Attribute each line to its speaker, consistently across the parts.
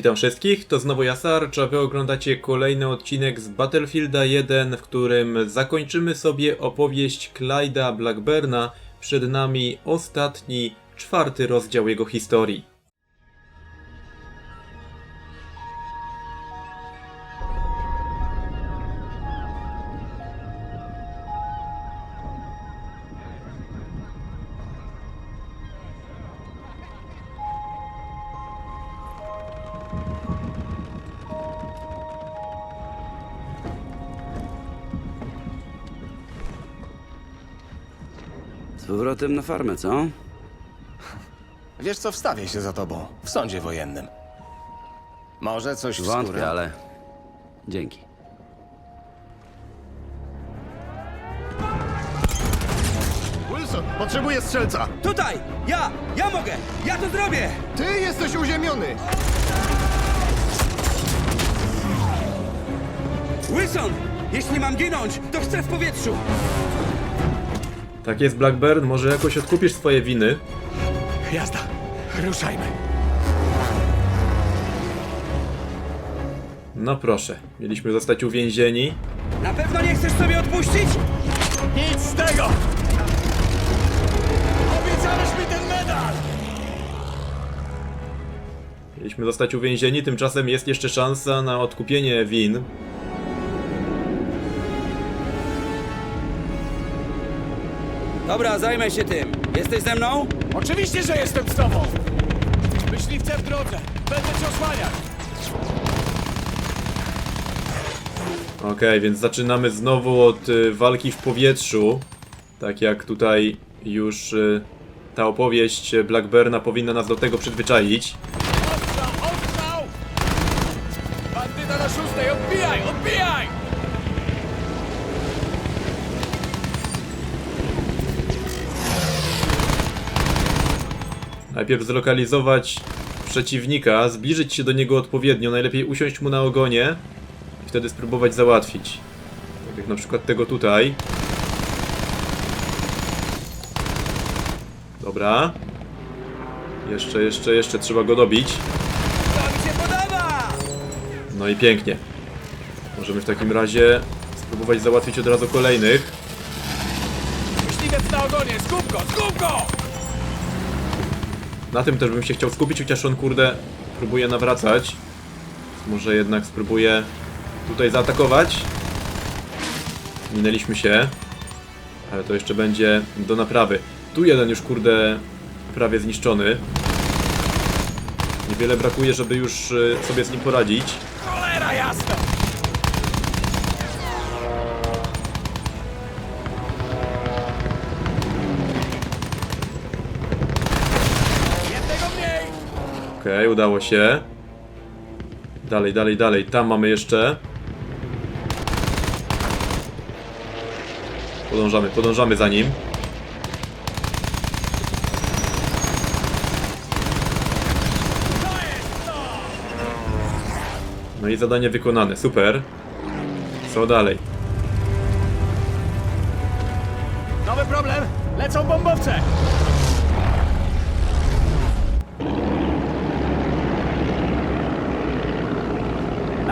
Speaker 1: Witam wszystkich, to znowu ja Sarcz, a wy oglądacie kolejny odcinek z Battlefielda 1, w którym zakończymy sobie opowieść Clyda Blackburna. Przed nami ostatni, czwarty rozdział jego historii.
Speaker 2: Powrotem na farmę, co?
Speaker 3: Wiesz co, wstawię się za tobą. W sądzie wojennym. Może coś w skórę?
Speaker 2: Wątpię, ale... Dzięki.
Speaker 4: Wilson, potrzebuję strzelca.
Speaker 5: Tutaj! Ja! Ja mogę! Ja to zrobię!
Speaker 4: Ty jesteś uziemiony.
Speaker 5: Wilson! Jeśli mam ginąć, to chcę w powietrzu!
Speaker 1: Tak jest Blackburn, może jakoś odkupisz swoje winy?
Speaker 3: Jazda. Ruszajmy.
Speaker 1: No proszę, mieliśmy zostać uwięzieni.
Speaker 5: Na pewno nie chcesz sobie odpuścić?
Speaker 3: Nic z tego! Obiecałeś mi ten medal!
Speaker 1: Mieliśmy zostać uwięzieni, tymczasem jest jeszcze szansa na odkupienie win.
Speaker 5: Dobra, zajmę się tym. Jesteś ze mną?
Speaker 3: Oczywiście, że jestem z tobą! Myśliwce w drodze! Będę cię osłaniać!
Speaker 1: Okej, więc zaczynamy znowu od y, walki w powietrzu. Tak jak tutaj już y, ta opowieść Blackburna powinna nas do tego przyzwyczaić.
Speaker 3: Ostrzał! Ostrzał! Bandyta na szóstej!
Speaker 1: Najpierw zlokalizować przeciwnika, zbliżyć się do niego odpowiednio, najlepiej usiąść mu na ogonie i wtedy spróbować załatwić. Tak jak na przykład tego tutaj. Dobra. Jeszcze, jeszcze, jeszcze trzeba go dobić. No i pięknie. Możemy w takim razie spróbować załatwić od razu kolejnych.
Speaker 3: Myśliwiec na ogonie! Skup go! Skup go!
Speaker 1: Na tym też bym się chciał skupić, chociaż on kurde próbuje nawracać. Może jednak spróbuję tutaj zaatakować. Minęliśmy się. Ale to jeszcze będzie do naprawy. Tu jeden już kurde prawie zniszczony. Niewiele brakuje, żeby już y, sobie z nim poradzić. Okej, udało się. Dalej, dalej, dalej. Tam mamy jeszcze. Podążamy, podążamy za nim. No i zadanie wykonane, super. Co dalej?
Speaker 3: Nowy problem! Lecą bombowce!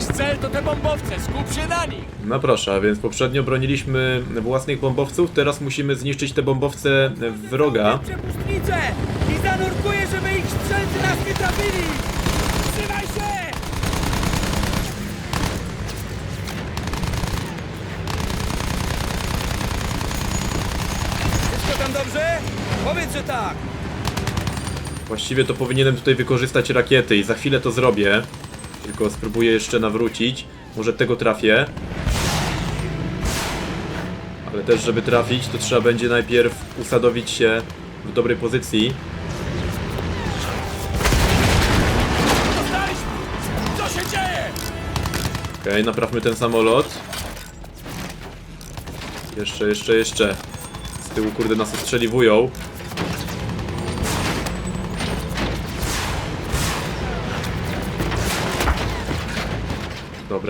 Speaker 3: Nasz cel to te bombowce, skup się na nich!
Speaker 1: No proszę, a więc poprzednio broniliśmy własnych bombowców, teraz musimy zniszczyć te bombowce wroga.
Speaker 5: Przepustnicę! I zanurkuję, żeby ich strzelcy nas nie trafili! Trzymaj się! Wszystko tam dobrze? Powiedz, że tak!
Speaker 1: Właściwie to powinienem tutaj wykorzystać rakiety i za chwilę to zrobię. Tylko spróbuję jeszcze nawrócić. Może tego trafię. Ale też, żeby trafić, to trzeba będzie najpierw usadowić się w dobrej pozycji. Okej, naprawmy ten samolot. Jeszcze, jeszcze, jeszcze. Z tyłu, kurde, nas ostrzeliwują.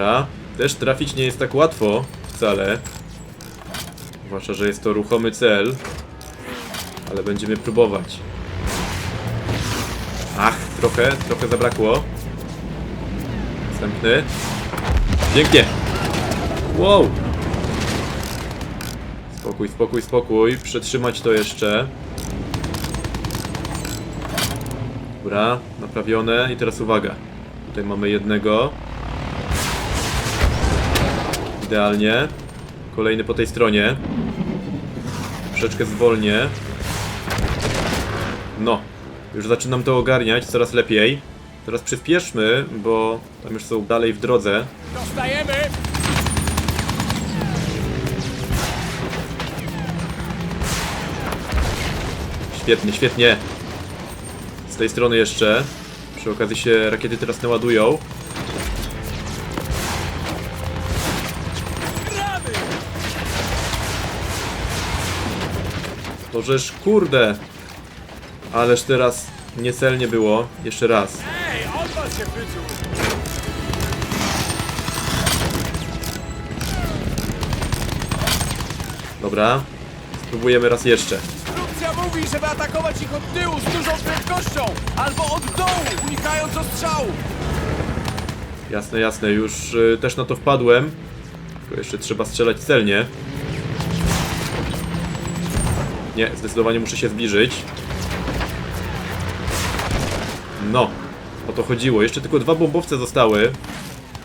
Speaker 1: Dobra. Też trafić nie jest tak łatwo wcale. Zwłaszcza, że jest to ruchomy cel. Ale będziemy próbować. Ach, trochę, trochę zabrakło. Następny. Pięknie. Wow. Spokój, spokój, spokój. Przetrzymać to jeszcze. Dobra, naprawione. I teraz uwaga. Tutaj mamy jednego. Idealnie. Kolejny po tej stronie. Troszeczkę zwolnię. No. Już zaczynam to ogarniać coraz lepiej. Teraz przyspieszmy, bo tam już są dalej w drodze.
Speaker 5: Dostajemy!
Speaker 1: Świetnie, świetnie. Z tej strony jeszcze. Przy okazji się rakiety teraz naładują. Tożeż kurde. Ależ teraz niecelnie było. Jeszcze raz. Dobra. Spróbujemy raz jeszcze.
Speaker 5: Instrukcja mówi, żeby atakować ich od tyłu z dużą prędkością! Albo od dołu, unikając ostrzału!
Speaker 1: Jasne, jasne. Już y, też na to wpadłem. Tylko jeszcze trzeba strzelać celnie. Nie, zdecydowanie muszę się zbliżyć. No, o to chodziło. Jeszcze tylko dwa bombowce zostały.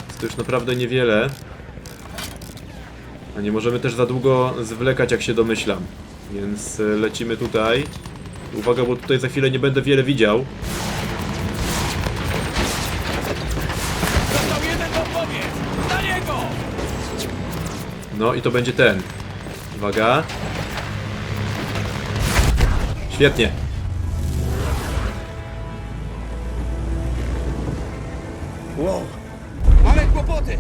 Speaker 1: Jest to już naprawdę niewiele. A nie możemy też za długo zwlekać, jak się domyślam. Więc y, lecimy tutaj. Uwaga, bo tutaj za chwilę nie będę wiele widział. No i to będzie ten. Uwaga. Świetnie.
Speaker 3: Wow.
Speaker 5: Mamy kłopoty!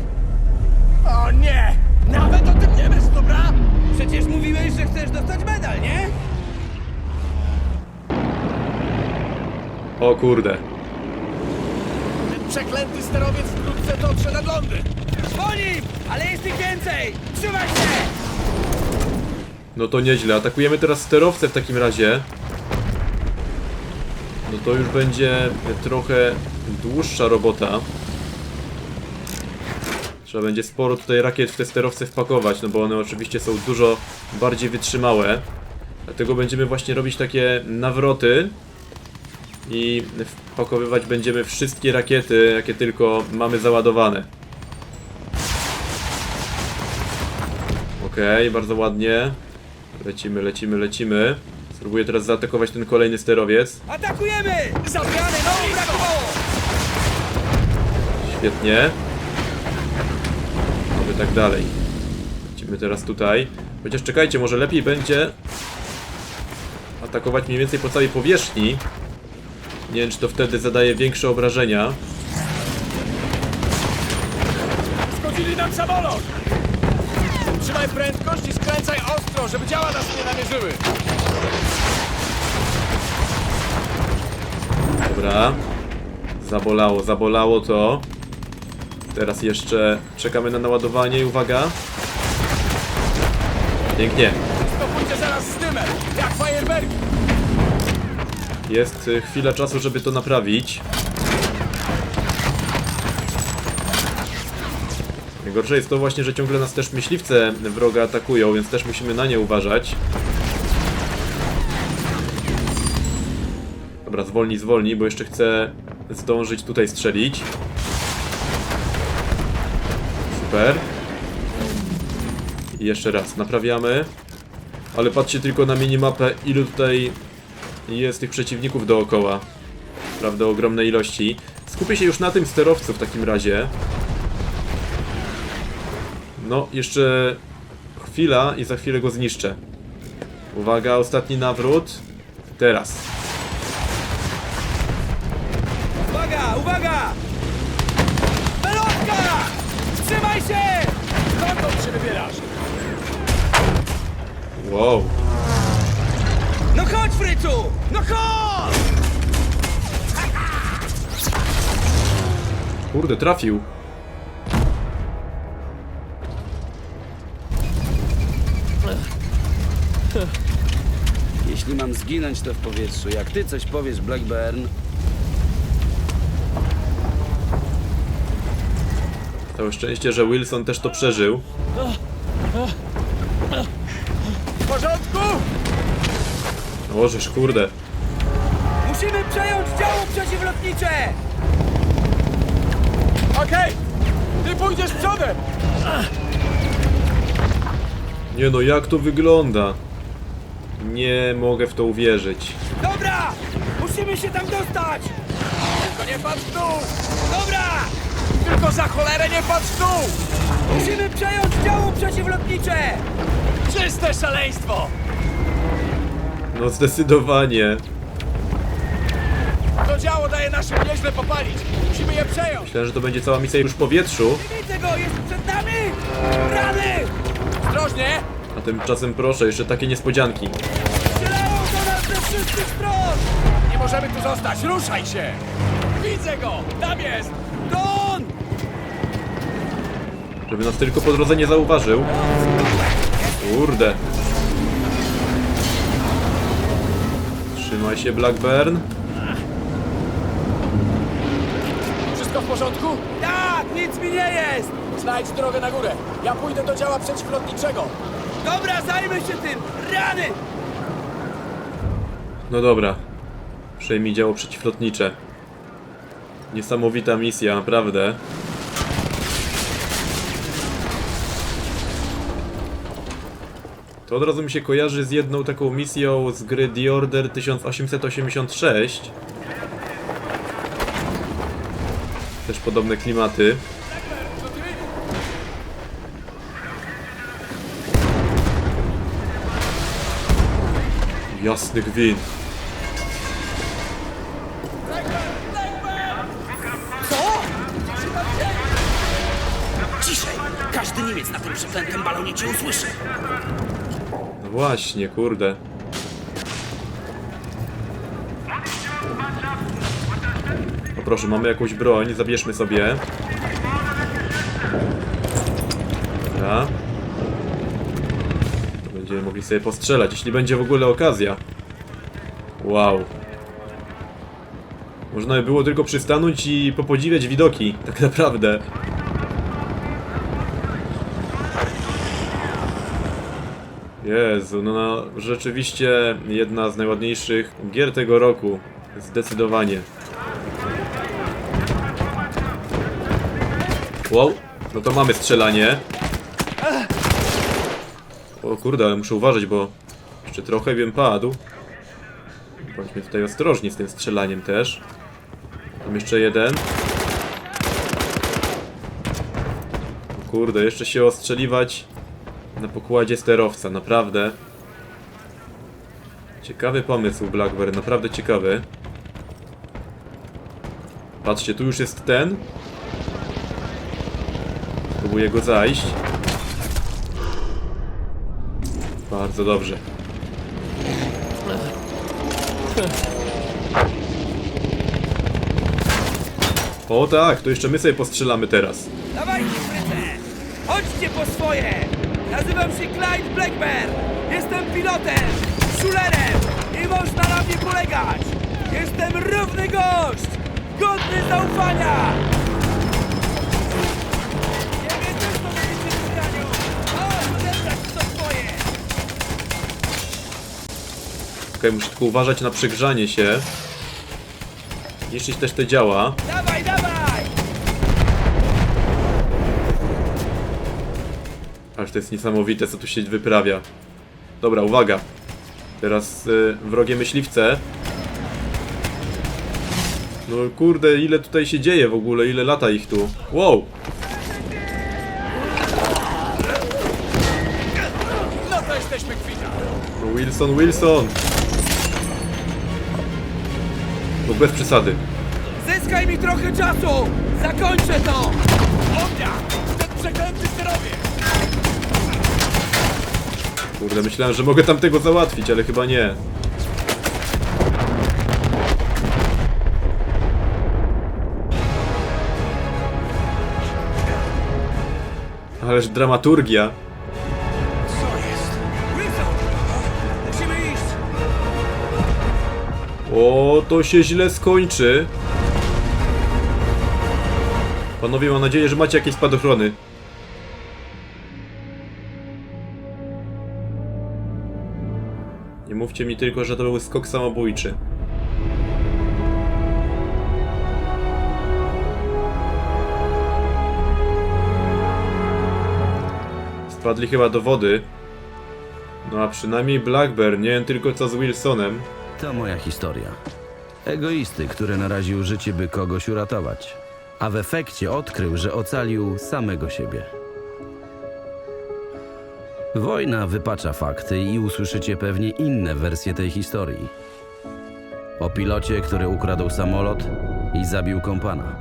Speaker 5: O nie! Nawet o tym nie myśl, dobra? Przecież mówiłeś, że chcesz dostać medal, nie?
Speaker 1: O kurde.
Speaker 5: Ten przeklęty sterowiec wkrótce dotrze nad Londyn! Zwolnij! Ale jest ich więcej! Trzymaj się!
Speaker 1: No to nieźle. Atakujemy teraz sterowce w takim razie. No to już będzie trochę dłuższa robota. Trzeba będzie sporo tutaj rakiet w te sterowce wpakować, no bo one oczywiście są dużo bardziej wytrzymałe. Dlatego będziemy właśnie robić takie nawroty i wpakowywać będziemy wszystkie rakiety, jakie tylko mamy załadowane. Okej, bardzo ładnie. Lecimy, lecimy, lecimy. Spróbuję teraz zaatakować ten kolejny sterowiec.
Speaker 5: Atakujemy! Zabrany, no brakowało!
Speaker 1: Świetnie. Oby tak dalej. Lecimy teraz tutaj. Chociaż czekajcie, może lepiej będzie atakować mniej więcej po całej powierzchni. Nie wiem, czy to wtedy zadaje większe obrażenia.
Speaker 5: Skoczyli nam samolot! Trzymaj prędkość i skręcaj ostro, żeby działa nas nie namierzyły!
Speaker 1: Dobra. Zabolało, zabolało to. Teraz jeszcze czekamy na naładowanie i uwaga. Pięknie.
Speaker 5: To pójdzie zaraz z dymem, jak fajerwerki!
Speaker 1: Jest y, chwila czasu, żeby to naprawić. Najgorsze jest to właśnie, że ciągle nas też myśliwce wroga atakują, więc też musimy na nie uważać. Dobra, zwolnij, zwolnij, bo jeszcze chcę zdążyć tutaj strzelić. Super. I jeszcze raz, naprawiamy. Ale patrzcie tylko na minimapę, ilu tutaj jest tych przeciwników dookoła. Naprawdę ogromne ilości. Skupię się już na tym sterowcu w takim razie. No, jeszcze chwila i za chwilę go zniszczę. Uwaga, ostatni nawrót. Teraz.
Speaker 5: Uwaga, uwaga! Pelotka! Trzymaj się! Dokąd się wybierasz?
Speaker 1: Wow.
Speaker 5: No chodź, Frycu! No chodź!
Speaker 1: Kurde, trafił.
Speaker 2: Jeśli mam zginąć, to w powietrzu. Jak ty coś powiesz, Blackburn,
Speaker 1: Całe szczęście, że Wilson też to przeżył.
Speaker 5: W porządku?
Speaker 1: Ożysz, kurde.
Speaker 5: Musimy przejąć działo przeciwlotnicze! Okej! Ty pójdziesz przodem!
Speaker 1: Nie no, jak to wygląda? Nie mogę w to uwierzyć.
Speaker 5: Dobra! Musimy się tam dostać! Tylko nie patrz dół! Dobra! Tylko za cholerę nie patrz dół! Musimy przejąć działo przeciwlotnicze! Czyste szaleństwo!
Speaker 1: No zdecydowanie.
Speaker 5: To działo daje naszym nieźle popalić! Musimy je przejąć!
Speaker 1: Myślałem, że to będzie cała misja już w powietrzu,
Speaker 5: Widzę go! Jest przed nami! Rany! Ostrożnie!
Speaker 1: Tymczasem proszę, jeszcze takie niespodzianki.
Speaker 5: Strzelają do nas ze wszystkich stron! Nie możemy tu zostać! Ruszaj się! Widzę go! Tam jest! Don!
Speaker 1: Żeby nas tylko po drodze nie zauważył. Kurde. Trzymaj się, Blackburn.
Speaker 5: Wszystko w porządku? Tak! Nic mi nie jest! Znajdź drogę na górę. Ja pójdę do działa przeciwlotniczego. Dobra, zajmę się tym! Rany!
Speaker 1: No dobra. Przejmij działo przeciwlotnicze. Niesamowita misja, naprawdę. To od razu mi się kojarzy z jedną taką misją z gry The Order 1886. Też podobne klimaty. Jasny gwint.
Speaker 6: Ciszej! Każdy Niemiec na tym przeklętym balonie cię usłyszy.
Speaker 1: No właśnie, kurde. O proszę, mamy jakąś broń, zabierzmy sobie. Dobra. Będziemy mogli sobie postrzelać, jeśli będzie w ogóle okazja. Wow. Można by było tylko przystanąć i popodziwiać widoki, tak naprawdę. Jezu, no, no rzeczywiście jedna z najładniejszych gier tego roku. Zdecydowanie. Wow, no to mamy strzelanie. O kurde, ale muszę uważać, bo jeszcze trochę bym padł. Bądźmy tutaj ostrożni z tym strzelaniem też. Tam jeszcze jeden. O Kurde, jeszcze się ostrzeliwać na pokładzie sterowca, naprawdę. Ciekawy pomysł, Blackbird, naprawdę ciekawy. Patrzcie, tu już jest ten. Próbuję go zajść. Bardzo dobrze. O tak, to jeszcze my sobie postrzelamy teraz.
Speaker 5: Dawajcie, fryce! Chodźcie po swoje! Nazywam się Clyde Blackburn! Jestem pilotem, szulerem i można na mnie polegać! Jestem równy gość! Godny zaufania!
Speaker 1: Muszę tylko uważać na przegrzanie się. Niszczyć też te działa.
Speaker 5: Dawaj, dawaj!
Speaker 1: Aż to jest niesamowite, co tu się wyprawia. Dobra, uwaga. Teraz y, wrogie myśliwce. No kurde, ile tutaj się dzieje w ogóle, ile lata ich tu. Wow!
Speaker 5: No to jesteśmy kwita!
Speaker 1: Wilson, Wilson! No bez przesady.
Speaker 5: Zyskaj mi trochę czasu! Zakończę to! Ognia! Ten przeklęty sterowiec!
Speaker 1: Kurde, myślałem, że mogę tamtego załatwić, ale chyba nie. Ależ dramaturgia. O, to się źle skończy. Panowie, mam nadzieję, że macie jakieś spadochrony. Nie mówcie mi tylko, że to był skok samobójczy. Spadli chyba do wody. No a przynajmniej Blackburn, nie wiem tylko co z Wilsonem.
Speaker 2: To moja historia. Egoisty, który naraził życie, by kogoś uratować. A w efekcie odkrył, że ocalił samego siebie. Wojna wypacza fakty i usłyszycie pewnie inne wersje tej historii. O pilocie, który ukradł samolot i zabił kompana.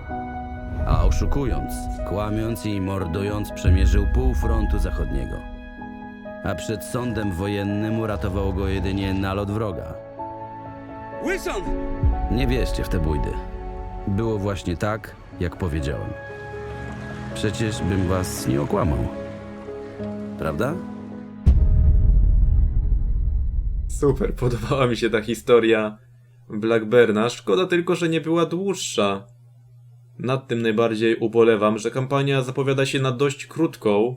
Speaker 2: A oszukując, kłamiąc i mordując, przemierzył pół frontu zachodniego. A przed sądem wojennym uratował go jedynie nalot wroga.
Speaker 5: Wilson!
Speaker 2: Nie wierzcie w te bójdy. Było właśnie tak, jak powiedziałem. Przecież bym was nie okłamał. Prawda?
Speaker 1: Super, podobała mi się ta historia Blackburna. Szkoda tylko, że nie była dłuższa. Nad tym najbardziej ubolewam, że kampania zapowiada się na dość krótką.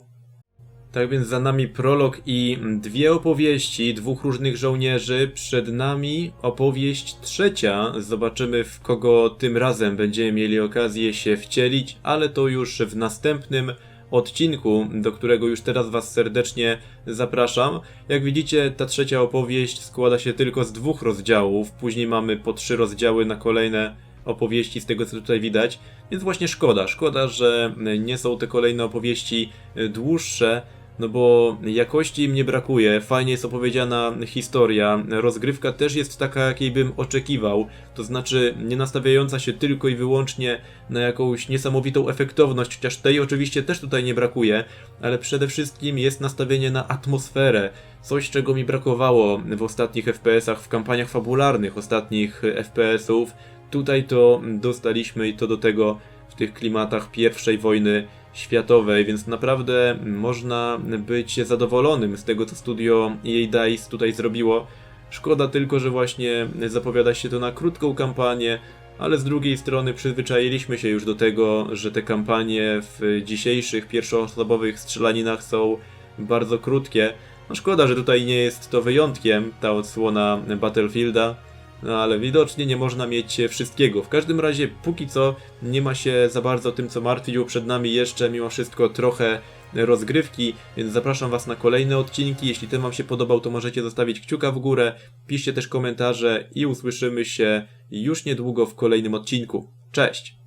Speaker 1: Tak więc za nami prolog i dwie opowieści dwóch różnych żołnierzy. Przed nami opowieść trzecia. Zobaczymy w kogo tym razem będziemy mieli okazję się wcielić, ale to już w następnym odcinku, do którego już teraz Was serdecznie zapraszam. Jak widzicie, ta trzecia opowieść składa się tylko z dwóch rozdziałów. Później mamy po trzy rozdziały na kolejne opowieści, z tego co tutaj widać. Więc właśnie szkoda, szkoda, że nie są te kolejne opowieści dłuższe. No bo jakości im nie brakuje, fajnie jest opowiedziana historia, rozgrywka też jest taka, jakiej bym oczekiwał, to znaczy nie nastawiająca się tylko i wyłącznie na jakąś niesamowitą efektowność, chociaż tej oczywiście też tutaj nie brakuje, ale przede wszystkim jest nastawienie na atmosferę, coś czego mi brakowało w ostatnich FPS-ach, w kampaniach fabularnych ostatnich FPS-ów. Tutaj to dostaliśmy i to do tego w tych klimatach pierwszej wojny światowej, więc naprawdę można być zadowolonym z tego, co studio EA DICE tutaj zrobiło. Szkoda tylko, że właśnie zapowiada się to na krótką kampanię, ale z drugiej strony przyzwyczailiśmy się już do tego, że te kampanie w dzisiejszych pierwszoosobowych strzelaninach są bardzo krótkie. No szkoda, że tutaj nie jest to wyjątkiem, ta odsłona Battlefielda. No ale widocznie nie można mieć wszystkiego. W każdym razie, póki co nie ma się za bardzo tym co martwić, bo przed nami jeszcze mimo wszystko trochę rozgrywki, więc zapraszam Was na kolejne odcinki. Jeśli ten Wam się podobał, to możecie zostawić kciuka w górę, piszcie też komentarze i usłyszymy się już niedługo w kolejnym odcinku. Cześć!